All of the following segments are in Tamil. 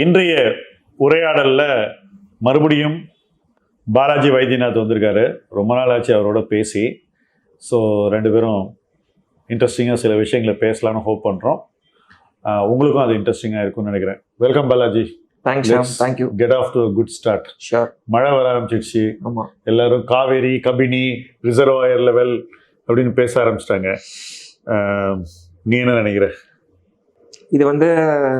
இன்றைய உரையாடலில் மறுபடியும் பாலாஜி வைத்தியநாத் வந்திருக்காரு. ரொம்ப நாள் ஆச்சு அவரோட பேசி. ஸோ ரெண்டு பேரும் இன்ட்ரெஸ்டிங்காக சில விஷயங்களை பேசலாம்னு ஹோப் பண்ணுறோம் உங்களுக்கும் அது இன்ட்ரெஸ்டிங்காக இருக்கும்னு நினைக்கிறேன். Welcome Balaji. Thanks thank you get off to good start sure மழை வர ஆரம்பிச்சிடுச்சு. ஆமாம் எல்லாரும் காவேரி கபினி ரிசர்வாயர் லெவல் அப்படின்னு பேச ஆரம்பிச்சிட்டாங்க. நீ என்ன நினைக்கிற? இது வந்து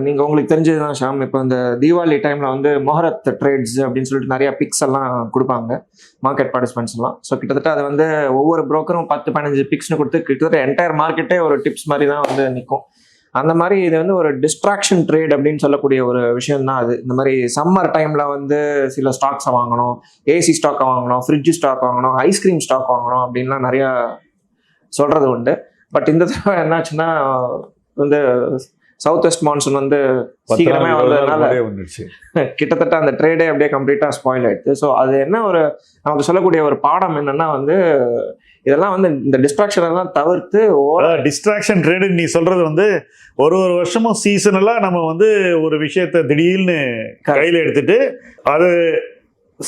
நீங்கள் உங்களுக்கு தெரிஞ்சது தான் ஷாம். இப்போ இந்த தீபாவளி டைமில் வந்து மொஹரத் ட்ரேட்ஸ் அப்படின்னு சொல்லிட்டு நிறையா பிக்ஸ் எல்லாம் கொடுப்பாங்க மார்க்கெட் பார்ட்டிசிபென்ட்ஸ்லாம் ஸோ கிட்டத்தட்ட அது வந்து ஒவ்வொரு ப்ரோக்கரும் பத்து பதினஞ்சு பிக்ஸ்னு கொடுத்து கிட்டத்தட்ட என்டையர் மார்க்கெட்டே ஒரு டிப்ஸ் மாதிரி தான் வந்து நிற்கும் அந்த மாதிரி இது வந்து ஒரு டிஸ்ட்ராக்ஷன் ட்ரேட் அப்படின்னு சொல்லக்கூடிய ஒரு விஷயம் தான் அது. இந்த மாதிரி சம்மர் டைமில் வந்து சில ஸ்டாக்ஸை வாங்கணும் ஏசி ஸ்டாக்கை வாங்கணும் ஃப்ரிட்ஜ் ஸ்டாக் வாங்கணும் ஐஸ்கிரீம் ஸ்டாக் வாங்கணும் அப்படின்லாம் நிறையா சொல்கிறது உண்டு. பட் இந்த தடவை என்னாச்சுன்னா வந்து சவுத் வெஸ்ட் மான்சூன் வந்து சீக்கிரமே வந்ததுனால கிட்டத்தட்ட அந்த ட்ரேடே அப்படியே கம்ப்ளீட்டாக ஸ்பாயில் ஆயிடுது ஸோ அது என்ன ஒரு நமக்கு சொல்லக்கூடிய ஒரு பாடம் என்னன்னா வந்து இதெல்லாம் வந்து இந்த டிஸ்ட்ராக்ஷன் எல்லாம் தவிர்த்து டிஸ்ட்ராக்ஷன் ட்ரேடு நீ சொல்றது வந்து ஒரு ஒரு வருஷமும் சீசனலா நம்ம வந்து ஒரு விஷயத்த திடீர்னு கையில எடுத்துட்டு அது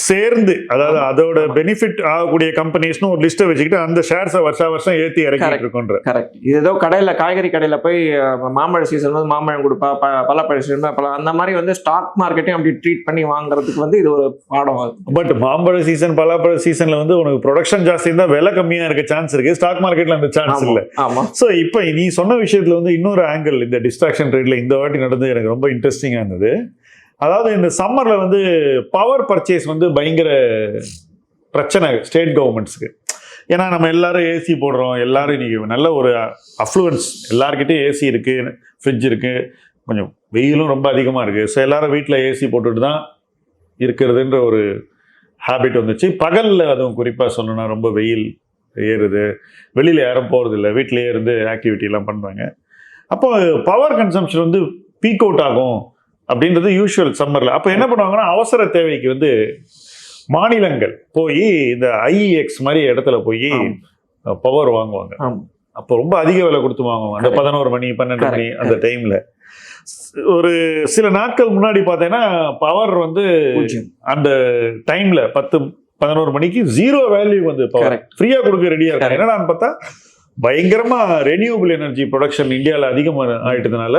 சேர்ந்து அதாவது. அதோட. பெனிஃபிட் ஆகக்கூடிய கம்பெனிஸ்னு ஒரு லிஸ்ட்டை வச்சுக்கிட்டு அந்த ஷேர்ஸை வருஷா வருஷம் ஏற்றி இறக்கிட்டு. இருக்கோன்ற கரெக்ட் இது ஏதோ கடையில் காய்கறி கடையில் போய் மாம்பழ சீசன் வந்து மாம்பழம் கொடுப்பா ப பழப்பழ சீசன் பழம் அந்த மாதிரி வந்து ஸ்டாக் மார்க்கெட்டையும் அப்படி ட்ரீட் பண்ணி வாங்குறதுக்கு வந்து இது ஒரு பாடம் பட் மாம்பழ சீசன் பலாப்பழ சீசன்ல வந்து உனக்கு ப்ரொடக்ஷன் ஜாஸ்தி இருந்தா விலை கம்மியா இருக்க சான்ஸ் இருக்கு ஸ்டாக் மார்க்கெட்ல அந்த சான்ஸ் இல்ல ஆமா ஸோ இப்போ நீ சொன்ன விஷயத்துல வந்து இன்னொரு ஆங்கிள் இந்த டிஸ்ட்ராக்ஷன் ட்ரேட்ல இந்த வாட்டி நடந்து எனக்கு ரொம்ப இன்ட்ரெஸ்டிங்காக இருந்தது அதாவது இந்த சம்மரில் வந்து பவர் பர்ச்சேஸ் வந்து பயங்கர பிரச்சனை ஸ்டேட் கவர்மெண்ட்ஸ்க்கு ஏன்னா நம்ம எல்லாரும் ஏசி போடுறோம். எல்லாரும் இன்றைக்கி நல்ல ஒரு அஃப்ளூவன்ஸ் எல்லாருக்கிட்டேயும் ஏசி இருக்குது ஃப்ரிட்ஜ் இருக்குது கொஞ்சம் வெயிலும் ரொம்ப அதிகமாக இருக்குது ஸோ எல்லோரும் வீட்டில் ஏசி போட்டுட்டு தான் இருக்கிறதுன்ற ஒரு ஹேபிட் வந்துச்சு. பகலில் அதுவும் குறிப்பாக சொல்லணும்னா ரொம்ப வெயில் ஏறுது. வெளியில் யாரும் போகிறதில்ல வீட்டிலேயே இருந்து ஆக்டிவிட்டிலாம் பண்ணுறாங்க அப்போ பவர் கன்சம்ஷன் வந்து பீக் அவுட் ஆகும். அப்படின்றது யூஷுவல் சம்மரில் அப்போ என்ன பண்ணுவாங்கன்னா அவசர தேவைக்கு வந்து மாநிலங்கள் போய் இந்த ஐஎக்ஸ் மாதிரி இடத்துல போய். பவர் வாங்குவாங்க. அப்போ ரொம்ப அதிக விலை கொடுத்து வாங்குவாங்க அந்த. பதினோரு மணி பன்னெண்டு மணி அந்த டைம்ல ஒரு சில நாட்கள் முன்னாடி பார்த்தீங்கன்னா பவர் வந்து அந்த டைம்ல பத்து பதினோரு மணிக்கு ஜீரோ வேல்யூ வந்து பவர் Correct. ஃப்ரீயா கொடுக்க ரெடியா இருக்காங்க. என்னடான்னு பார்த்தா பயங்கரமா ரெனியூபிள் எனர்ஜி ப்ரொடக்ஷன் இந்தியாவில் அதிகமாக ஆயிட்டதுனால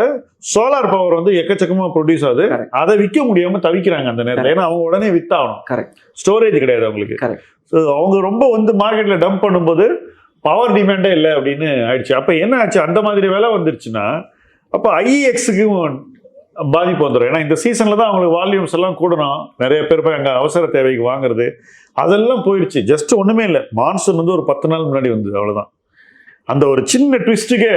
சோலார் பவர் வந்து எக்கச்சக்கமா ப்ரொடியூஸ் ஆகுது. அதை விற்க முடியாம தவிக்கிறாங்க அந்த நேரத்தில். ஏன்னா அவங்க உடனே வித்தாகணும். கரெக்ட் ஸ்டோரேஜ் கிடையாது அவங்களுக்கு. ஸோ அவங்க ரொம்ப வந்து மார்க்கெட்ல டம்ப் பண்ணும்போது பவர் டிமாண்டே இல்லை அப்படின்னு ஆயிடுச்சு. அப்போ என்ன ஆச்சு? அந்த மாதிரி விலை வந்துருச்சுன்னா அப்போ ஐஎக்ஸுக்கும் பாதிப்பு வந்துடும் ஏன்னா இந்த சீசனில் தான் அவங்களுக்கு வால்யூம்ஸ் எல்லாம் கூடணும். நிறைய பேர் போய் அங்கே அவசர தேவைக்கு வாங்குறது. அதெல்லாம் போயிடுச்சு. ஜஸ்ட் ஒன்றுமே இல்லை. மான்சூன் வந்து ஒரு பத்து நாள் முன்னாடி வந்தது. அவ்வளோதான் அந்த ஒரு சின்ன ட்விஸ்ட்டுக்கே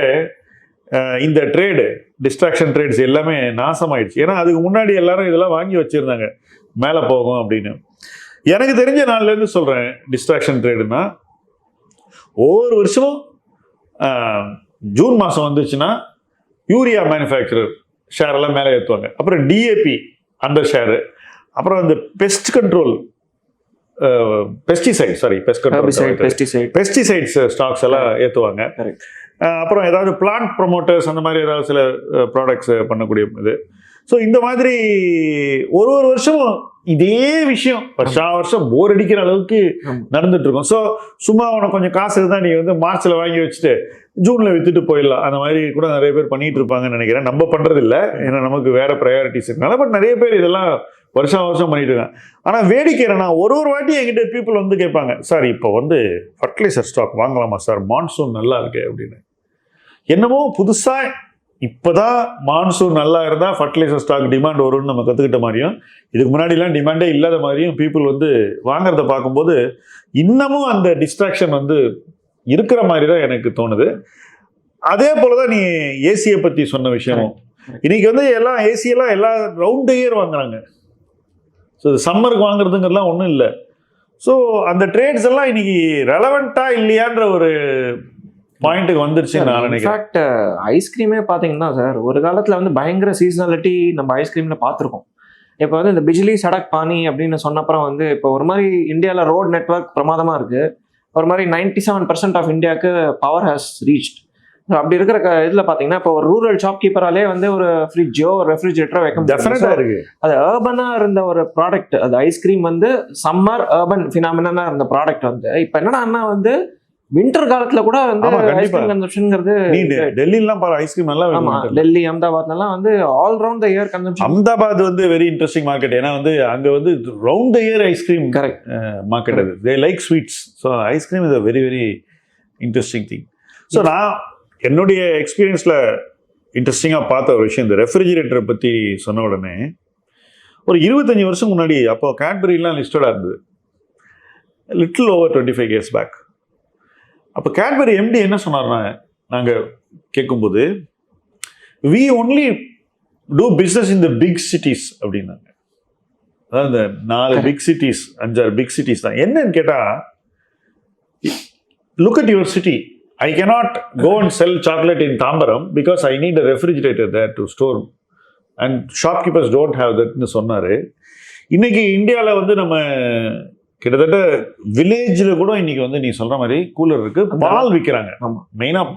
இந்த ட்ரேடு டிஸ்ட்ராக்ஷன் ட்ரேட்ஸ் எல்லாமே நாசமாயிடுச்சு. ஏன்னா அதுக்கு முன்னாடி எல்லாரும் இதெல்லாம் வாங்கி வச்சுருந்தாங்க. மேலே போகும் அப்படின்னு. எனக்கு தெரிஞ்ச நாள்லேருந்து சொல்கிறேன் டிஸ்ட்ராக்ஷன் ட்ரேடுனா ஒவ்வொரு வருஷமும் ஜூன் மாதம் வந்துச்சுன்னா யூரியா மேனுஃபேக்சரர் ஷேர் எல்லாம் மேலே ஏற்றுவாங்க அப்புறம் டிஏபி அந்த ஷேரு அப்புறம் இந்த pest control pesticide sorry pesticide pesticides stocks எல்லாம் ஏற்றுவாங்க. அப்புறம் ஏதாவது பிளான்ட் ப்ரொமோட்டர்ஸ் அந்த மாதிரி ஏதாவது சில ப்ராடக்ட்ஸ் பண்ணக்கூடிய இது. ஸோ இந்த மாதிரி ஒரு ஒரு வருஷமும் இதே விஷயம். வருஷா வருஷம் போர் அடிக்கிற அளவுக்கு. நடந்துட்டு இருக்கும் ஸோ சும்மா உனக்கு கொஞ்சம் காசு இருந்தால் நீ வந்து மார்ச்ல வாங்கி வச்சுட்டு ஜூன்ல வித்துட்டு போயிடலாம். அந்த மாதிரி கூட நிறைய பேர் பண்ணிட்டு இருப்பாங்கன்னு நினைக்கிறேன். நம்ம பண்றது இல்ல ஏன்னா நமக்கு வேற ப்ரையாரிட்டிஸ் இருக்கனால பட் நிறைய பேர் இதெல்லாம் வருஷம் வருஷம் பண்ணிட்டு இருக்காங்க ஆனா வேடிக்கை என்னன்னா ஒரு ஒரு வாட்டி என்கிட்ட பீப்புள் வந்து கேட்பாங்க சார் இப்போ வந்து ஃபர்டிலைசர் ஸ்டாக் வாங்கலாமா சார்? மான்சூன் நல்லா இருக்கு அப்படின்னு. என்னமோ புதுசா இப்போதான் மான்சூன் நல்லா இருந்தால் ஃபர்டிலைசர் ஸ்டாக் டிமாண்ட் வரும்னு நம்ம கற்றுக்கிட்ட மாதிரியும் இதுக்கு முன்னாடிலாம் டிமாண்டே இல்லாத மாதிரியும் பீப்புள் வந்து வாங்குறத பார்க்கும்போது இன்னமும் அந்த டிஸ்ட்ராக்ஷன் வந்து இருக்கிற மாதிரி தான் எனக்கு தோணுது. அதே போல தான் நீ ஏசியை பற்றி சொன்ன விஷயமும். இன்னைக்கு வந்து எல்லாம் ஏசியெல்லாம் எல்லா ரவுண்ட் இயர் வாங்குறாங்க. ஸோ சம்மருக்கு வாங்குறதுங்கிறதுலாம் ஒன்றும் இல்லை. ஸோ அந்த ட்ரேட்ஸ் எல்லாம் இன்னைக்கு ரெலவெண்ட்டா இல்லையான்ற ஒரு பாயிண்ட்டுக்கு வந்துருச்சுன்னு நான் நினைக்கிறேன். ஐஸ்கிரீமே பார்த்தீங்கன்னா சார் ஒரு காலத்தில் வந்து பயங்கர சீசனாலிட்டி நம்ம ஐஸ்கிரீமில் பார்த்துருக்கோம் இப்போ வந்து இந்த பிஜ்லி சடக் பானி அப்படின்னு சொன்னப்புறம் வந்து இப்போ ஒரு மாதிரி இந்தியாவில் ரோட் நெட்வொர்க் பிரமாதமாக இருக்கு. ஒரு மாதிரி நைன்டி செவன் பர்சன்ட் ஆஃப் இந்தியாவுக்கு பவர் ஹேஸ் ரீச்ட் அப்படி இருக்கிற இதுல பாத்தீங்கன்னா இப்போ ஒரு ரூரல் ஷாப் கீப்பராலே வந்து ஒரு ஃப்ரிட்ஜோ ஒரு ரெஃப்ரிஜரேட்டரோ வைக்க முடியும் இருக்கு. அது ஏர்பனா இருந்த ஒரு ப்ராடக்ட் அது ஐஸ்கிரீம் வந்து சம்மர் ஏர்பன் ஃபினாமினா இருந்த ப்ராடக்ட் வந்து. இப்போ என்னன்னா வந்து வின்டர் காலத்துல கூட வந்து. ஐஸ்கிரீம் கன்சம்ஷன்ங்கிறது டெல்லிலாம் பாரு ஐஸ்கிரீம் நல்லா ஆமா. டெல்லி அகமதாபாத்லாம் வந்து all round the year consumption Ahmedabad வந்து வெரி இன்ட்ரெஸ்டிங் மார்க்கெட் ஏன்னா வந்து அங்க வந்து round the year ice cream correct market அது. They like sweets so ice cream is a very very interesting thing so நான் என்னுடைய எக்ஸ்பீரியன்ஸில் இன்ட்ரெஸ்டிங்காக பார்த்த ஒரு விஷயம் இந்த ரெஃப்ரிஜிரேட்டரை பற்றி சொன்ன உடனே ஒரு இருபத்தஞ்சி வருஷம் முன்னாடி அப்போ கேட்பரிலாம் லிஸ்டடாக இருந்தது. Little over twenty five years back அப்போ கேட்பரி எம்டி என்ன சொன்னார்னா நாங்கள் கேட்கும்போது we only do business in the big cities அப்படின்னாங்க. அதாவது இந்த நாலு. பிக் சிட்டிஸ் அஞ்சாறு பிக் சிட்டிஸ் தான். என்னன்னு கேட்டால் look at your city I cannot go and sell chocolate in Tambaram because I need a refrigerator there to store. And shopkeepers don't have தட்னு சொன்னார். இன்னைக்கு இந்தியாவில் வந்து நம்ம கிட்டத்தட்ட வில்லேஜில் கூட இன்னைக்கு வந்து நீ சொல்ற மாதிரி கூலர் இருக்கு. அந்த- பால் விற்கிறாங்க ஆமா. மெயினாக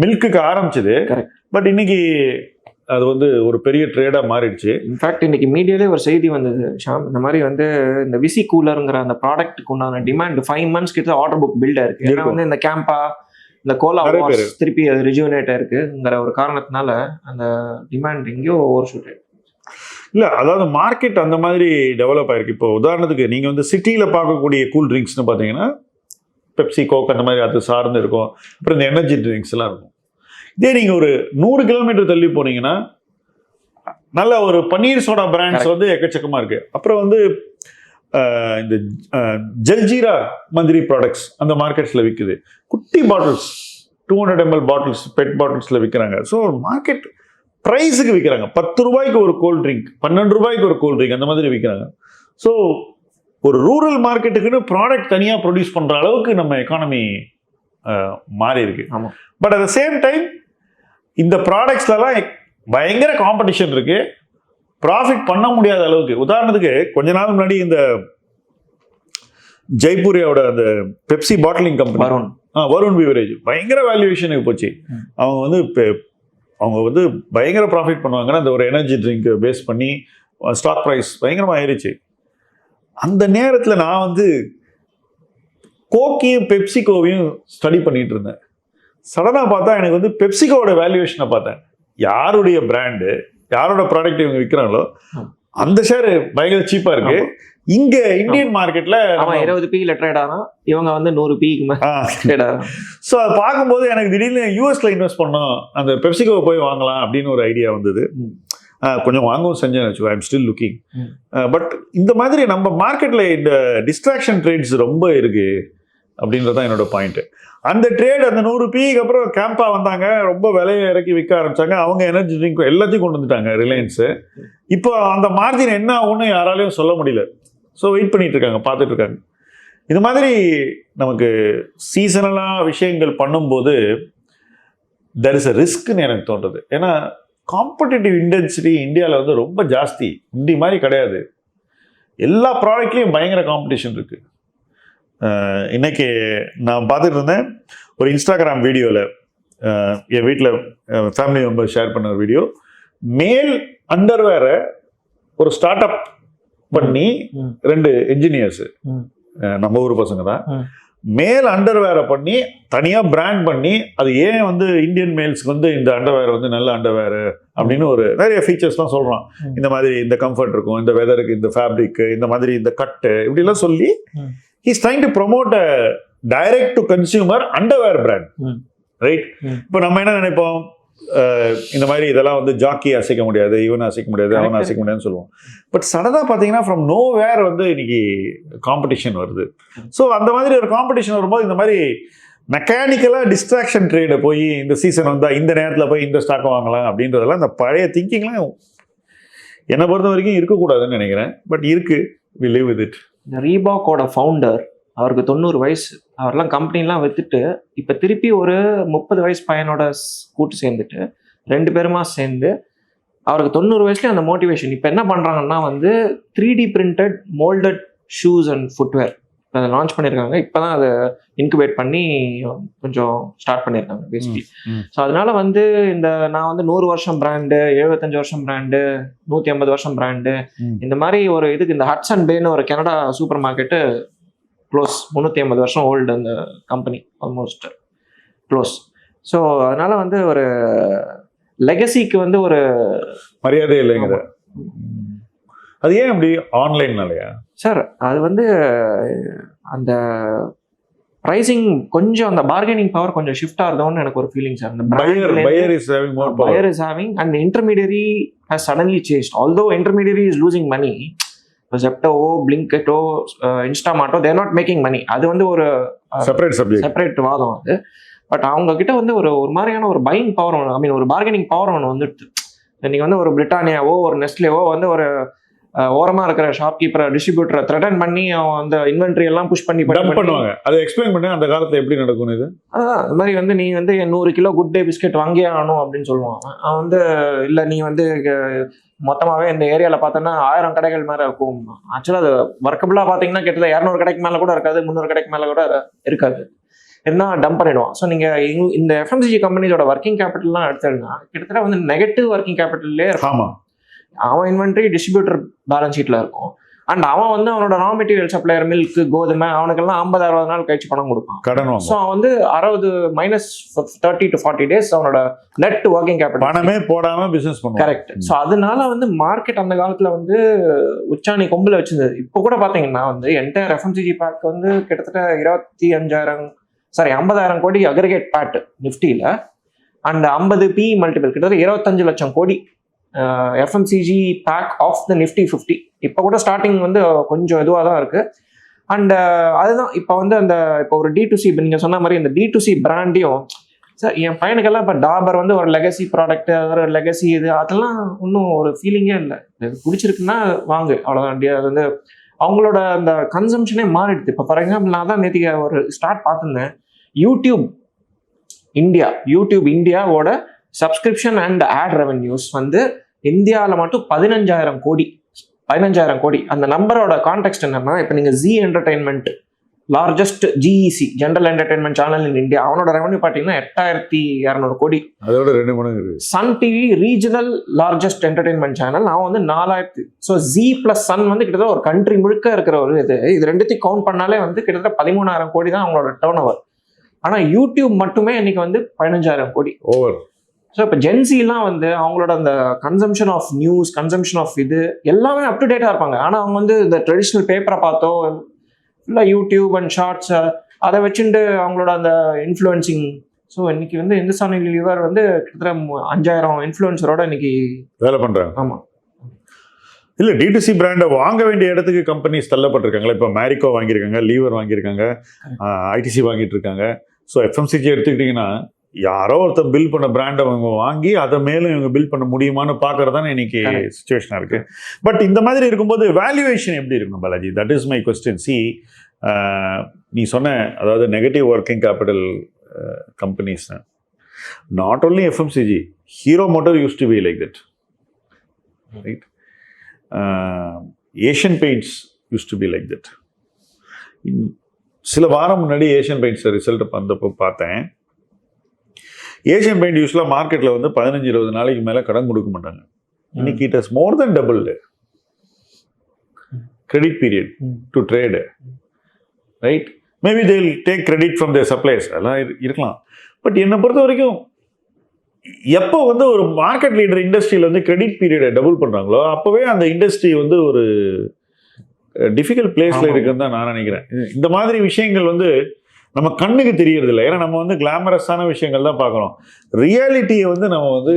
மில்க்குக்கு ஆரம்பிச்சது. பட் இன்னைக்கு அது வந்து ஒரு பெரிய ட்ரேடாக மாறிடுச்சு. இன்ஃபேக்ட் இன்னைக்கு மீடியாலே ஒரு செய்தி வந்தது ஷாம். இந்த மாதிரி வந்து இந்த விசி கூலருங்கிற அந்த ப்ராடக்ட்டுக்கு உண்டான டிமாண்ட் ஃபைவ் மந்த்ஸ் கிட்ட ஆர்டர் புக் பில்ட் இருக்கு. ஏன்னா. வந்து இந்த கேம்பா இந்த கோலா. திருப்பி அது ரிஜுவனேட் இருக்குங்கிற ஒரு காரணத்தினால அந்த டிமாண்ட் எங்கேயோ ஓவர் ஷூட் இல்ல அதாவது மார்க்கெட் அந்த மாதிரி டெவலப் ஆயிருக்கு. இப்போ உதாரணத்துக்கு நீங்க வந்து சிட்டியில பார்க்கக்கூடிய கூல் ட்ரிங்க்ஸ்னு பார்த்தீங்கன்னா பெப்சி கோக் அந்த மாதிரி அது சார்ந்து இருக்கும். அப்புறம் இந்த எனர்ஜி ட்ரிங்க்ஸ் எல்லாம் இருக்கும். இதே நீங்க ஒரு நூறு கிலோமீட்டர் தள்ளி போனீங்கன்னா நல்ல ஒரு பன்னீர் சோடா பிராண்ட்ஸ் வந்து எக்கச்சக்கமா இருக்கு. அப்புறம் வந்து இந்த ஜல்ஜீரா மந்திரி ப்ராடக்ட்ஸ் அந்த மார்க்கெட்ஸ்ல விற்குது குட்டி bottles two hundred ML bottles PET பாட்டில்ஸ்ல விற்கிறாங்க ஸோ மார்க்கெட் ப்ரைஸுக்கு விற்கிறாங்க பத்து ரூபாய்க்கு ஒரு கோல்ட் ட்ரிங்க் பன்னெண்டு ரூபாய்க்கு ஒரு கோல்ட் ட்ரிங்க் அந்த மாதிரி விற்கிறாங்க ஸோ ஒரு ரூரல் மார்க்கெட்டுக்குன்னு ப்ராடக்ட் தனியாக ப்ரொடியூஸ் பண்ணுற அளவுக்கு நம்ம எக்கானமி மாறி இருக்கு. ஆமா. But at the same time இந்த ப்ராடக்ட்ஸ்லலாம் பயங்கர காம்படிஷன் இருக்கு. ப்ராஃபிட் பண்ண முடியாத அளவுக்கு. உதாரணத்துக்கு கொஞ்ச நாள் முன்னாடி இந்த ஜெய்ப்பூரியோட அந்த பெப்சி பாட்டிலிங் கம்பெனி வருண். ஆ வருண் பிவரேஜ் பயங்கர வேல்யூவேஷனுக்கு போச்சு. அவங்க வந்து அவங்க வந்து பயங்கர ப்ராஃபிட் பண்ணுவாங்கன்னா அந்த ஒரு எனர்ஜி ட்ரிங்க் பேஸ் பண்ணி ஸ்டாக் ப்ரைஸ் பயங்கரமாக ஏறிச்சு. அந்த நேரத்தில் நான் வந்து கோக்கையும் பெப்சிகோவையும் ஸ்டடி பண்ணிட்டு இருந்தேன். சடனாக பார்த்தா எனக்கு வந்து பெப்சிகோவோட வேல்யூவேஷனை பார்த்தேன். யாருடைய பிராண்டு யாரோட ப்ராடக்ட் இவங்க விற்கிறாங்களோ ஆமா. அந்த ஷேர் பயங்கர சீப்பாக இருக்கு. இங்க இந்தியன் மார்க்கெட்ல அவன் இருபது பில ட்ரேட் ஆனா இவங்க வந்து நூறு பிக்கு ட்ரேட் ஸோ அதை பார்க்கும்போது எனக்கு திடீர்னு யூஎஸ்ல இன்வெஸ்ட் பண்ணோம். அந்த பெப்சிகோவை போய் வாங்கலாம் அப்படின்னு ஒரு ஐடியா வந்தது. கொஞ்சம் வாங்கவும் செஞ்சேன் வச்சுக்கோ ஐம் ஸ்டில் லுக்கிங். பட் இந்த மாதிரி நம்ம மார்க்கெட்ல இந்த டிஸ்ட்ராக்ஷன் ட்ரேட்ஸ் ரொம்ப இருக்கு. அப்படின்றது தான் என்னோட பாயிண்ட்டு அந்த ட்ரேட் அந்த நூறு பிக்கு அப்புறம் கேம்பா வந்தாங்க ரொம்ப விலையை இறக்கி விற்க ஆரம்பித்தாங்க அவங்க எனர்ஜி ட்ரிங்க் எல்லாத்தையும் கொண்டு வந்துட்டாங்க ரிலையன்ஸு இப்போ அந்த மார்ஜின் என்ன ஆகும்னு யாராலையும் சொல்ல முடியல. ஸோ வெயிட் பண்ணிட்டு இருக்காங்க பார்த்துட்டு இருக்காங்க. இது மாதிரி நமக்கு சீசனலாக விஷயங்கள் பண்ணும்போது தெர் இஸ் அ ரிஸ்க்னு எனக்கு தோன்றுது. ஏன்னா காம்படிட்டிவ் இன்டென்சிட்டி இந்தியாவில் வந்து ரொம்ப ஜாஸ்தி. இந்தி மாதிரி கிடையாது. எல்லா ப்ராடக்ட்லேயும் பயங்கர காம்படிஷன் இருக்குது இன்னைக்கு நான் பார்த்துட்டு இருந்தேன் ஒரு இன்ஸ்டாகிராம் வீடியோவில் என் வீட்டில் ஃபேமிலி மெம்பர் ஷேர் பண்ண ஒரு வீடியோ மேல் அண்டர்வேரை ஒரு ஸ்டார்ட் அப் பண்ணி. ரெண்டு என்ஜினியர்ஸ். நம்ம ஊர் பசங்க தான். மேல் அண்டர்வேரை பண்ணி தனியா பிராண்ட் பண்ணி அது ஏன் வந்து இந்தியன் மேல்ஸ்க்கு வந்து இந்த அண்டர்வேர் வந்து நல்ல அண்டர்வேர் அப்படின்னு ஒரு நிறைய ஃபீச்சர்ஸ்லாம் சொல்றான் ம். இந்த மாதிரி இந்த கம்ஃபர்ட் இருக்கும் இந்த வெதருக்கு இந்த ஃபேப்ரிக் இந்த மாதிரி இந்த கட்டு இப்படிலாம் சொல்லி he's trying to promote direct to consumer underwear brand. Right. இப்போ நம்ம என்ன நினைப்போம்? இந்த மாதிரி இதெல்லாம் வந்து ஜாக்கி அசைக்க முடியாது இவன் அசைக்க முடியாது அவன். அசைக்க முடியாதுன்னு சொல்லுவோம். பட் சடனாக பார்த்தீங்கன்னா ஃப்ரம் நோ வேர் வந்து இன்னைக்கு காம்படிஷன் வருது. ஸோ அந்த மாதிரி ஒரு காம்படிஷன் வரும்போது இந்த மாதிரி மெக்கானிக்கலாக டிஸ்ட்ராக்ஷன் ட்ரேடை போய் இந்த சீசன் வந்தால் இந்த நேரத்தில் போய் இந்த ஸ்டாக் வாங்கலாம் அப்படின்றதெல்லாம் இந்த பழைய திங்கிங்லாம் என்னை பொறுத்த வரைக்கும் இருக்கக்கூடாதுன்னு நினைக்கிறேன். பட் இருக்கு. வி லிவ் வித் இட் இந்த ரீபாக்கோட ஃபவுண்டர் அவருக்கு தொண்ணூறு வயசு அவர்லாம் கம்பெனிலாம் வித்துட்டு இப்போ திருப்பி ஒரு முப்பது வயசு பையனோட கூட்டு சேர்ந்துட்டு ரெண்டு பேருமா சேர்ந்து அவருக்கு தொண்ணூறு வயசுல அந்த மோட்டிவேஷன் இப்போ என்ன பண்ணுறாங்கன்னா வந்து three D printed moulded shoes and footwear launch பண்ணியிருக்காங்க. இப்போ தான் அதை இன்குபேட் பண்ணி கொஞ்சம் ஸ்டார்ட் பண்ணியிருக்காங்க பேசிக்கலி. ஸோ அதனால வந்து இந்த நான் வந்து நூறு வருஷம் பிராண்டு எழுபத்தஞ்சு வருஷம் பிராண்டு நூற்றி ஐம்பது வருஷம் பிராண்டு. இந்த மாதிரி ஒரு இதுக்கு இந்த ஹட்சன் பேன்னு ஒரு கனடா சூப்பர் மார்க்கெட்டு க்ளோஸ் முந்நூற்றி ஐம்பது வருஷம் ஓல்டு அந்த கம்பெனி ஆல்மோஸ்ட் க்ளோஸ் ஸோ அதனால வந்து ஒரு லெகசிக்கு வந்து ஒரு மரியாதை இல்லைங்கிற. அது ஏன் அப்படி ஆன்லைன்னாலயா சார் அது வந்து அந்த ப்ரைசிங் கொஞ்சம் அந்த பார்கெனிங் பவர் கொஞ்சம் ஷிஃப்ட் ஆகுதோன்னு எனக்கு ஒரு ஃபீலிங் சார் அந்த buyer buyer is having more is having and the intermediary has suddenly changed. Although intermediary is losing money, Zepto, Blinkito, uh, Instamarto, they're not making money. அது வந்து ஒரு செப்பரேட் சப்ஜெக்ட் செப்பரேட் வாதம் அது. பட் அவங்க கிட்ட வந்து ஒரு ஒரு மாதிரியான ஒரு பையிங் பவர் ஒன்று ஐ மீன் ஒரு பார்கெனிங் பவர் ஒன்று வந்துடுது. நீங்கள் வந்து ஒரு பிரிட்டானியாவோ ஒரு நெஸ்லேவோ வந்து ஒரு அஹ், ஓரமா இருக்கிற ஷாப்கீப்பரை டிஸ்ட்ரிபியூட்டரை த்ரெட்டன் பண்ணி அவன் அந்த இன்வென்ட்ரி எல்லாம் புஷ் பண்ணி பண்ணுவாங்க. அதை எக்ஸ்பிளைன் பண்ணி அந்த காலத்துல எப்படி நடக்கும் இது? அதான் இந்த மாதிரி வந்து நீ வந்து நூறு கிலோ குட் டே பிஸ்கெட் வாங்கியே ஆகணும் அப்படின்னு சொல்லுவான். அவன். வந்து இல்லை நீ வந்து அஹ், மொத்தமாவே இந்த ஏரியாவில் பார்த்தோன்னா ஆயிரம் கடைகள் மேலே இருக்கும். ஆக்சுவலாக அது ஒர்க்கபுளாக பார்த்தீங்கன்னா கிட்டத்தட்ட இரநூறு கடைக்கு மேலே கூட இருக்காது முந்நூறு கடைக்கு மேலே கூட இருக்காது. என்ன டம்ப் பண்ணிடுவான். ஸோ நீங்கள் இந்த எஃப்எம்சிஜி கம்பெனிஸோட ஒர்க்கிங் கேபிட்டல்லாம் எடுத்தீங்கன்னா கிட்டத்தட்ட வந்து நெகட்டிவ் ஒர்க்கிங் கேபிட்டல்லே இருக்கும். அவன் இன்வென்ட்ரி டிஸ்ட்ரிபியூட்டர் பேலன்ஸ் ஷீட்டில் இருக்கும். அண்ட் அவன் வந்து அவனோட ரா மெட்டீரியல் சப்ளையர் மில்க் கோதுமை அவனுக்கெல்லாம் ஐம்பது அறுபது நாள் கழிச்சு பணம் கொடுப்பான். கடன் ஸோ அவன் வந்து அறுபது minus thirty to forty days அவனோட நெட் ஒர்க்கிங் கேபிட்டல் பணமே போடாம பிசினஸ் பண்ணுவோம் கரெக்ட் ஸோ அதனால வந்து மார்க்கெட் அந்த காலத்துல வந்து உச்சாணி கொம்புல வச்சிருந்தது. இப்போ கூட பாத்தீங்கன்னா வந்து என்டையர் எஃப்எம்சிஜி பேக் வந்து கிட்டத்தட்ட இருபத்தி அஞ்சாயிரம் சாரி ஐம்பதாயிரம் கோடி அக்ரிகேட் பேட் நிஃப்டியில் அண்ட் ஐம்பது பி மல்டிபிள் கிட்டத்தட்ட இருபத்தஞ்சு லட்சம் கோடி FMCG pack of the Nifty fifty இப்போ கூட ஸ்டார்டிங் வந்து கொஞ்சம் இதுவாக தான் இருக்குது அண்டு அதுதான் இப்போ வந்து அந்த இப்போ ஒரு டி டு சி நீங்கள் சொன்ன மாதிரி இந்த டி டு சி பிராண்டையும் சார் என் பையனுக்கெல்லாம் இப்போ டாபர் வந்து ஒரு லெகசி ப்ராடக்ட் ஒரு லெகசி இது அதெல்லாம் ஒன்றும் ஒரு ஃபீலிங்கே இல்லை. இது பிடிச்சிருக்குன்னா வாங்கு அவ்வளோதான் அது வந்து அவங்களோட அந்த கன்சம்ஷனே மாறிடுது. இப்போ ஃபார் எக்ஸாம்பிள் நான் தான் நேற்றுக்கு ஒரு ஸ்டார்ட் பார்த்துருந்தேன். யூடியூப் இந்தியா யூடியூப் இந்தியாவோட சப்ஸ்கிரிப்ஷன் அண்ட் ஆட் ரெவென்யூஸ் வந்து இந்தியாவில் மட்டும் பதினஞ்சாயிரம் கோடி பதினஞ்சாயிரம் கோடி. அந்த நம்பரோட கான்டெக்ட் என்னன்னா இப்போ நீங்கள் Zee entertainment largest GEC general entertainment channel in India அவனோட ரெவன்யூ பார்த்தீங்கன்னா எட்டாயிரத்தி இரநூறு கோடி. அதோட ரெண்டு மடங்கு Sun TV regional largest entertainment channel அவன் வந்து நாலாயிரத்தி ஸோ ஜி பிளஸ் சன் வந்து கிட்டத்தட்ட ஒரு கண்ட்ரி முழுக்க இருக்கிற ஒரு இது. இது ரெண்டுத்தையும் கவுண்ட் பண்ணாலே வந்து கிட்டத்தட்ட பதிமூணாயிரம் கோடி தான் அவங்களோட டேர்ன் ஓவர் ஆனால் யூடியூப் மட்டுமே இன்னைக்கு வந்து பதினஞ்சாயிரம் கோடி. ஓவர் ஸோ இப்போ ஜென்சிலாம் வந்து அவங்களோட அந்த consumption of news consumption of இது எல்லாமே அப் டு டேட்டாக இருப்பாங்க. ஆனால் அவங்க வந்து இந்த ட்ரெடிஷ்னல் பேப்பரை பார்த்தோ இல்லை யூடியூப் அண்ட் ஷார்ட்ஸ் அதை வச்சுட்டு அவங்களோட அந்த இன்ஃப்ளூயன்சிங் ஸோ இன்னைக்கு வந்து இந்துஸ்தானி லிவர் வந்து கிட்டத்தட்ட அஞ்சாயிரம் இன்ஃப்ளூயன்சரோட இன்னைக்கு வேலை பண்றாங்க. ஆமாம் இல்ல டிடிசி பிராண்டை வாங்க வேண்டிய இடத்துக்கு கம்பெனிஸ் தள்ளப்பட்டிருக்காங்களா இப்போ மேரிக்கோ வாங்கியிருக்காங்க லீவர் வாங்கியிருக்காங்க ஐடிசி வாங்கிட்டு இருக்காங்க. ஸோ எஃப்எம்சிஜி எடுத்துக்கிட்டிங்கன்னா யாரோ ஒருத்தர் பில் பண்ண பிராண்டை அவங்க வாங்கி அதை மேலும் இவங்க பில் பண்ண முடியுமான்னு பார்க்கறது தானே இன்னைக்கு. சுச்சுவேஷனாக இருக்கு. பட் இந்த மாதிரி இருக்கும்போது வேல்யூவேஷன் எப்படி இருக்கணும் Balaji? That is my question see நீ சொன்ன அதாவது negative working capital companies not only FMCG Hero motor used to be like that right Asian Paints used to be like that சில வாரம் முன்னாடி ஏஷியன் பெயிண்ட்ஸ் ரிசல்ட் வந்தப்போ பார்த்தேன். ஏஷியன் பெயிண்ட் யூஸ்வலாக மார்க்கெட்டில் வந்து பதினஞ்சு இருபது நாளைக்கு மேலே கடன் கொடுக்க மாட்டாங்க. இன்னைக்கு it is more then double credit period. To trade right maybe they take credit from their supplies அதெல்லாம் இரு- இருக்கலாம். பட் என்னை பொறுத்த வரைக்கும் எப்போ வந்து ஒரு மார்க்கெட் லீடர் இண்டஸ்ட்ரியில் வந்து கிரெடிட் பீரியடை டபுள் பண்ணுறாங்களோ அப்போவே அந்த இண்டஸ்ட்ரி வந்து ஒரு டிஃபிகல்ட் பிளேஸில். இருக்குன்னு தான் நான் நினைக்கிறேன். இந்த மாதிரி விஷயங்கள் வந்து நம்ம கண்ணுக்கு தெரியறதில்ல. ஏன்னா நம்ம வந்து கிளாமரஸான விஷயங்கள் தான் பார்க்குறோம். ரியாலிட்டியை வந்து நம்ம வந்து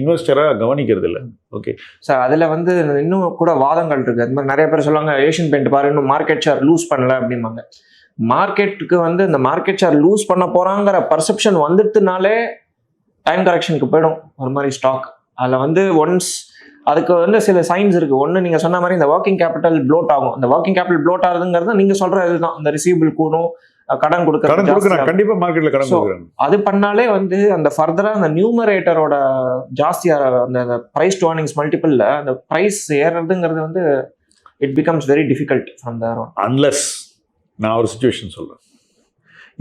இன்வெஸ்டராக கவனிக்கிறது இல்லை ஓகே சார் அதில் வந்து இன்னும் கூட வாதங்கள் இருக்குது அது மாதிரி நிறைய பேர் சொல்லுவாங்க ஏஷியன் பெயிண்ட் பாரு இன்னும் மார்க்கெட் ஷேர் லூஸ் பண்ணல அப்படிம்பாங்க. மார்க்கெட்டுக்கு வந்து இந்த மார்க்கெட் ஷேர் லூஸ் பண்ண போகிறாங்கிற பர்செப்ஷன் வந்துட்டுனாலே டைம் கரெக்ஷனுக்கு போயிடும். ஒரு மாதிரி ஸ்டாக் அதில் வந்து ஒன்ஸ் அதுக்கு வந்து சில சைன்ஸ் இருக்குது ஒன்று நீங்கள் சொன்ன மாதிரி இந்த ஒர்க்கிங் கேபிட்டல் ப்ளோட் ஆகும். இந்த ஒர்க்கிங் கேபிட்டல் ப்ளோட் ஆகுதுங்கிறது நீங்கள் சொல்கிற இதுதான். இந்த ரிசீவபிள் கூடும். கடன் கொடுக்குறாங்க ஜாஸ்தியாகும். கண்டிப்பாக மார்க்கெட்டில் கடன் கொடுக்குறாங்க அது பண்ணாலே வந்து அந்த ஃபர்தரா அந்த நியூமரேட்டரோட ஜாஸ்தியா அந்த பிரைஸ் டு earnings மல்டிபிள்ல அந்த பிரைஸ் ஏறுறதுங்கிறது வந்து it becomes very difficult from there unless நான் ஒரு சுச்சுவேஷன் சொல்கிறேன்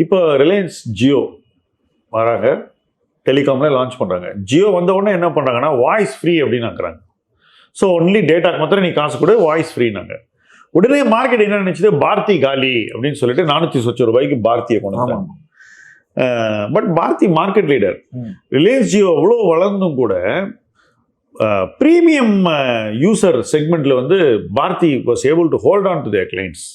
இப்போ ரிலையன்ஸ் ஜியோ வராங்க. டெலிகாம்ல லான்ச் பண்ணுறாங்க ஜியோ வந்த உடனே என்ன பண்ணுறாங்கன்னா வாய்ஸ் ஃப்ரீ அப்படின்னு ஆக்குறாங்க. ஸோ ஒன்லி டேட்டாக்கு மாத்திரம் நீ காசு கொடு வாய்ஸ் ஃப்ரீனாங்க உடனே மார்க்கெட் என்ன நினைச்சது? பாரதி காலி அப்படின்னு சொல்லிட்டு நானூற்றி சொச்ச ரூபாய்க்கு பாரதியை கொண்டு வந்தாங்க. But Bharti market leader. Reliance Jio அவ்வளோ வளர்ந்தும் கூட ப்ரீமியம் யூசர் செக்மெண்ட்ல வந்து Bharti was able to hold on to their clients.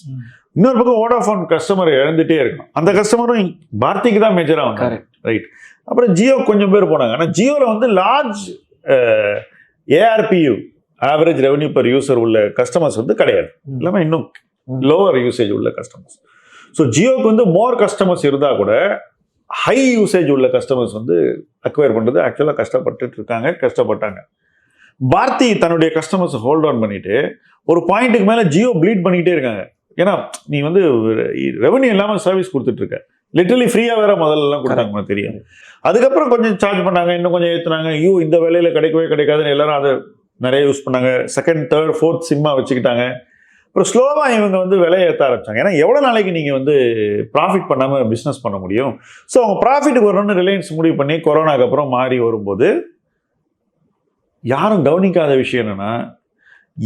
இன்னொரு பக்கம் வோடாஃபோன் கஸ்டமர் இழந்துட்டே இருக்கும். அந்த கஸ்டமரும் பாரதிக்கு தான் மேஜராக வந்தாங்க. ரைட் அப்புறம் ஜியோ கொஞ்சம் பேர் போனாங்க. ஆனால் ஜியோவில் வந்து large ARPU average revenue per user உள்ள கஸ்டமர்ஸ் வந்து கிடையாது. இல்லாமல் இன்னும். லோவர் யூசேஜ் உள்ள கஸ்டமர்ஸ் ஸோ ஜியோக்கு வந்து மோர் கஸ்டமர்ஸ் இருந்தால் கூட ஹை யூசேஜ் உள்ள கஸ்டமர்ஸ் வந்து அக்வயர் பண்ணுறது ஆக்சுவலாக கஷ்டப்பட்டுட்டு இருக்காங்க கஷ்டப்பட்டாங்க. பாரதி தன்னுடைய கஸ்டமர்ஸ் ஹோல்ட் ஆன் பண்ணிட்டு ஒரு பாயிண்ட்டுக்கு மேலே ஜியோ ப்ளீட் பண்ணிக்கிட்டே இருக்காங்க. ஏன்னா நீ வந்து ரெவன்யூ இல்லாமல் சர்வீஸ் கொடுத்துட்டு இருக்க. லிட்டரலி ஃப்ரீயாக வேற முதல்ல எல்லாம் கொடுத்தாங்க தெரியும். அதுக்கப்புறம் கொஞ்சம் சார்ஜ் பண்ணாங்க இன்னும் கொஞ்சம் ஏற்றுனாங்க ஐயோ இந்த வேலையில் கிடைக்கவே கிடைக்காதுன்னு எல்லாரும் அதை நிறைய யூஸ் பண்ணாங்க. செகண்ட் தேர்ட் ஃபோர்த் சிம்மா வச்சுக்கிட்டாங்க. அப்புறம் ஸ்லோவாக இவங்க வந்து விலையை ஏற்ற ஆரம்பிச்சாங்க. ஏன்னா எவ்வளோ நாளைக்கு நீங்கள் வந்து ப்ராஃபிட் பண்ணாமல் பிஸ்னஸ் பண்ண முடியும்? ஸோ அவங்க ப்ராஃபிட்டுக்கு வரணும்னு ரிலையன்ஸ் முடிவு பண்ணி கொரோனாக்கு அப்புறம் மாறி வரும்போது யாரும் கவனிக்காத விஷயம் என்னன்னா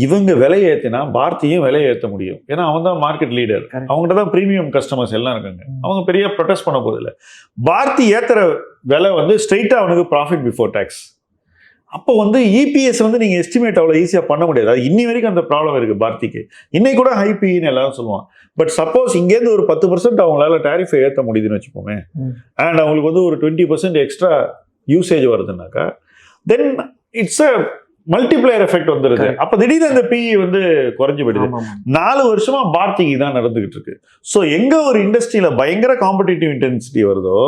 இவங்க விலையை ஏற்றினா பாரதியும் விலையை ஏற்ற முடியும். ஏன்னா அவன் தான் மார்க்கெட் லீடர். அவங்ககிட்ட தான் ப்ரீமியம் கஸ்டமர்ஸ் எல்லாம் இருக்காங்க. அவங்க பெரிய ப்ரொடெஸ்ட் பண்ண போதில்லை பாரதி ஏத்துற விலை வந்து ஸ்ட்ரெயிட்டாக அவனுக்கு ப்ராஃபிட் பிஃபோர் டேக்ஸ் அப்போ வந்து இபிஎஸ் வந்து நீங்கள் எஸ்டிமேட் அவ்வளோ ஈஸியாக பண்ண முடியாது. அது இன்னி வரைக்கும் அந்த ப்ராப்ளம் இருக்குது பாரதிக்கு. இன்னைக்கு கூட ஹைபின்னு எல்லாரும் சொல்லுவான் பட் சப்போஸ் இங்கேருந்து ஒரு பத்து பர்சன்ட் அவங்களால டேரிஃபை ஏற்ற முடியுதுன்னு வச்சுப்போமே. அண்ட் அவங்களுக்கு வந்து ஒரு twenty percent extra usage வருதுன்னாக்கா then it's a multiplier effect வந்துடுது Correct. அப்போ திடீர்னு அந்த பிஇ வந்து குறைஞ்சு போயிடுது. நாலு வருஷமா பார்ட்டிக்கு தான் நடந்துகிட்டு இருக்கு. ஸோ எங்க ஒரு இண்டஸ்ட்ரியில பயங்கர காம்படிட்டிவ் இன்டென்சிட்டி வருதோ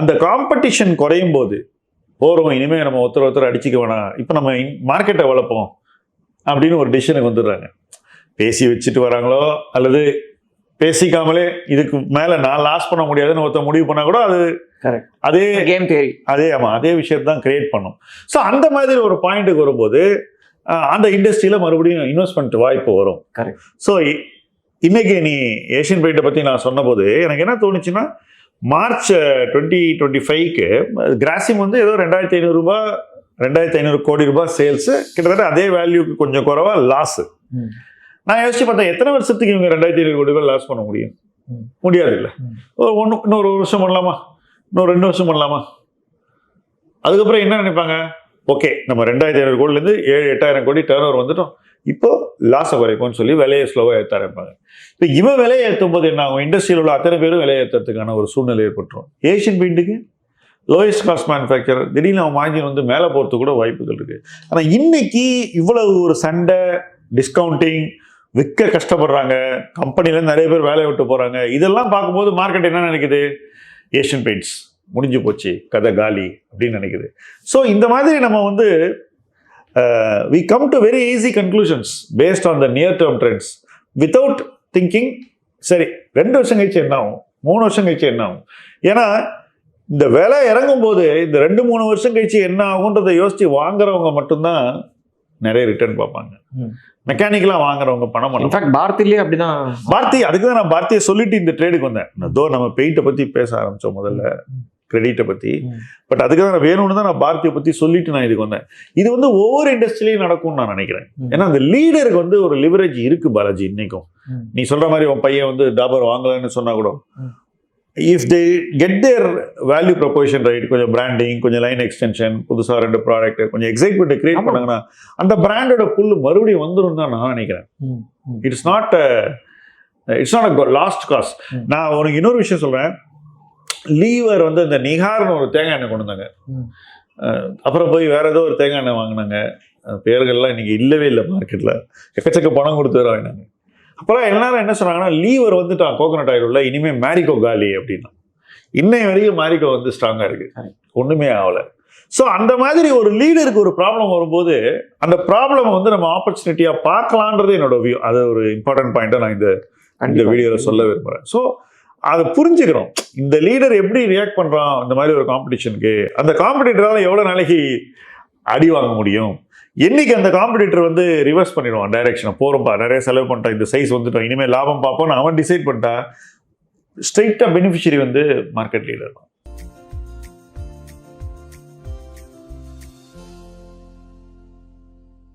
அந்த காம்படிஷன் குறையும் போது போறோம் இனிமே நம்ம ஒருத்தர் ஒருத்தர் அடிச்சுக்க வேணாம். இப்போ நம்ம மார்க்கெட்டை வளர்ப்போம் அப்படின்னு ஒரு டிசிஷனுக்கு வந்துடுறாங்க. பேசி வச்சுட்டு வராங்களோ அல்லது பேசிக்காமலே இதுக்கு மேல நான் லாஸ் பண்ண முடியாதுன்னு ஒருத்தர் முடிவு பண்ணா கூட அது. அதே கேம் தேரி அதே ஆமா அதே விஷயத்தை தான் கிரியேட் பண்ணும். ஸோ அந்த மாதிரி ஒரு பாயிண்ட்டுக்கு வரும்போது அந்த இண்டஸ்ட்ரியில மறுபடியும் இன்வெஸ்ட்மெண்ட் வாய்ப்பு வரும். Correct. ஸோ இன்னைக்கு நீ ஏஷியன் பெயிண்டை பற்றி நான் சொன்னபோது எனக்கு என்ன தோணுச்சுன்னா மார்ச் டுவெண்ட்டி டுவெண்ட்டி ஃபைவ்க்கு கிராசிம் வந்து ஏதோ ரெண்டாயிரத்தி ஐநூறுரூபா ரெண்டாயிரத்தி ஐநூறு கோடி ரூபாய் சேல்ஸு கிட்டத்தட்ட அதே வேல்யூக்கு கொஞ்சம் குறைவா லாஸு. நான் யோசிச்சு பார்த்தேன் எத்தனை வருஷத்துக்கு இவங்க ரெண்டாயிரத்தி ஐநூறு கோடி ரூபாய் லாஸ் பண்ண முடியும். முடியாது இல்லை. ஒரு ஒன்று இன்னொரு ஒரு வருஷம் பண்ணலாமா? இன்னொரு ரெண்டு வருஷம் பண்ணலாமா? அதுக்கப்புறம் என்ன நினைப்பாங்க? ஓகே நம்ம ரெண்டாயிரத்தி ஐநூறு கோடிலேருந்து ஏழு எட்டாயிரம் கோடி டேர்ன் ஓவர் வந்துட்டோம். இப்போ லாஸை குறைப்போம்னு சொல்லி விலையை ஸ்லோவாக ஏற்ற ஆரம்பிப்பாங்க. இப்போ இவன் விலையை ஏற்றும் போது என்ன ஆகும்? இண்டஸ்ட்ரியில் உள்ள அத்தனை பேரும் விலையை ஏற்றுறதுக்கான ஒரு சூழ்நிலை ஏற்பட்டுரும். ஏஷியன் பெயிண்ட்டுக்கு லோயஸ்ட் காஸ்ட் மேனுஃபேக்சர் திடீர்னு அவன் மார்ஜின் வந்து மேலே போகிறதுக்கு கூட வாய்ப்புகள் இருக்குது ஆனால் இன்றைக்கி இவ்வளவு ஒரு சண்டை டிஸ்கவுண்டிங் விற்க கஷ்டப்படுறாங்க கம்பெனிலேருந்து நிறைய பேர் வேலையை விட்டு போகிறாங்க இதெல்லாம் பார்க்கும்போது மார்க்கெட் என்ன நினைக்குது? ஏஷியன் பெயிண்ட்ஸ் முடிஞ்சு போச்சு. கதை காலி அப்படின்னு நினைக்குது. ஸோ இந்த மாதிரி நம்ம வந்து we come to very easy conclusions based on the near term trends without thinking சரி ரெண்டு வருஷம் கழிச்சு என்ன ஆகும்? மூணு வருஷம் கழிச்சு என்ன ஆகும்? ஏன்னா இந்த விலை இறங்கும் போது இந்த ரெண்டு மூணு வருஷம் கழிச்சு என்ன ஆகுன்றதை யோசிச்சு வாங்குறவங்க மட்டும்தான் நிறைய ரிட்டர்ன் பார்ப்பாங்க. மெக்கானிக்கலாக வாங்குறவங்க பணம் பண்ண இன்ஃபேக்ட் பாரதிலேயே அப்படிதான். பாரதி அதுக்கு தான் நான் பாரதியை சொல்லிட்டு இந்த ட்ரேடுக்கு வந்தேன். தோ நம்ம பெயிண்ட்டை பத்தி பேச ஆரம்பிச்சோம் முதல்ல. கிரெடிட்டை பற்றி. பட் அதுக்காக நான் வேணும்னு தான் நான் பாரதியை பற்றி சொல்லிட்டு நான் இதுக்கு வந்தேன் இது வந்து ஒவ்வொரு இண்டஸ்ட்ரியிலையும் நடக்கும்னு நான் நினைக்கிறேன். ஏன்னா அந்த லீடருக்கு வந்து ஒரு லிவரேஜ் இருக்கு பாலாஜி இன்னைக்கும். நீ சொல்ற மாதிரி உன் பையன் வந்து டாபர் வாங்கலன்னு சொன்னா கூட. If they get their value proposition right கொஞ்சம் பிராண்டிங் கொஞ்சம் லைன் எக்ஸ்டென்ஷன் புதுசா ரெண்டு ப்ராடக்ட் கொஞ்சம் எக்ஸைட்மெண்ட் கிரியேட். பண்ணாங்கன்னா அந்த பிராண்டோட புல் மறுபடியும் வந்துடும் தான் நான் நினைக்கிறேன். It's not it's not a lost cause hmm. நான் உனக்கு இன்னொரு விஷயம் சொல்றேன் லீவர் வந்து இந்த நிகார்னு ஒரு தேங்காய் எண்ணெய் கொண்டு வந்தாங்க அப்புறம் போய் வேற ஏதோ ஒரு தேங்காய் எண்ணெய் வாங்கினாங்க. பேர்கள்லாம் இன்னைக்கு இல்லவே இல்லை மார்க்கெட்ல எக்கச்சக்க பணம் கொடுத்து வேற வாங்கினாங்க. அப்புறம் எல்லாரும் என்ன சொன்னாங்கன்னா லீவர் வந்துட்டான் கோகனட் ஆயில் உள்ள இனிமே மேரிகோ காலி அப்படின்னா. இன்னை வரைக்கும் மேரிகோ வந்து ஸ்ட்ராங்கா இருக்கு. ஒண்ணுமே ஆகல. ஸோ அந்த மாதிரி ஒரு லீடருக்கு ஒரு ப்ராப்ளம் வரும்போது அந்த ப்ராப்ளம் வந்து நம்ம ஆப்பர்ச்சுனிட்டியா பார்க்கலான்றது என்னோட வியூ அது ஒரு இம்பார்ட்டன்ட் பாயிண்டா நான் இந்த இந்த. வீடியோவில் சொல்ல விரும்புகிறேன் ஸோ அதை புரிஞ்சுக்கிறோம் இந்த லீடர் எப்படி ரியாக்ட் பண்ணுறான் இந்த மாதிரி ஒரு காம்படிஷனுக்கு அந்த காம்படிட்டரால் எவ்வளோ நாளைக்கு அடி வாங்க முடியும்? என்னைக்கு அந்த காம்படிட்டர் வந்து ரிவர்ஸ் பண்ணிடுவான் டைரெக்ஷனை போகிறோம்ப்பா நிறைய செலவு பண்ணிட்டான் இந்த சைஸ் வந்துட்டோம் இனிமேல் லாபம் பார்ப்போம்னு அவன் டிசைட் பண்ணிட்டா ஸ்ட்ரைட்டாக பெனிஃபிஷரி வந்து மார்க்கெட் லீடர்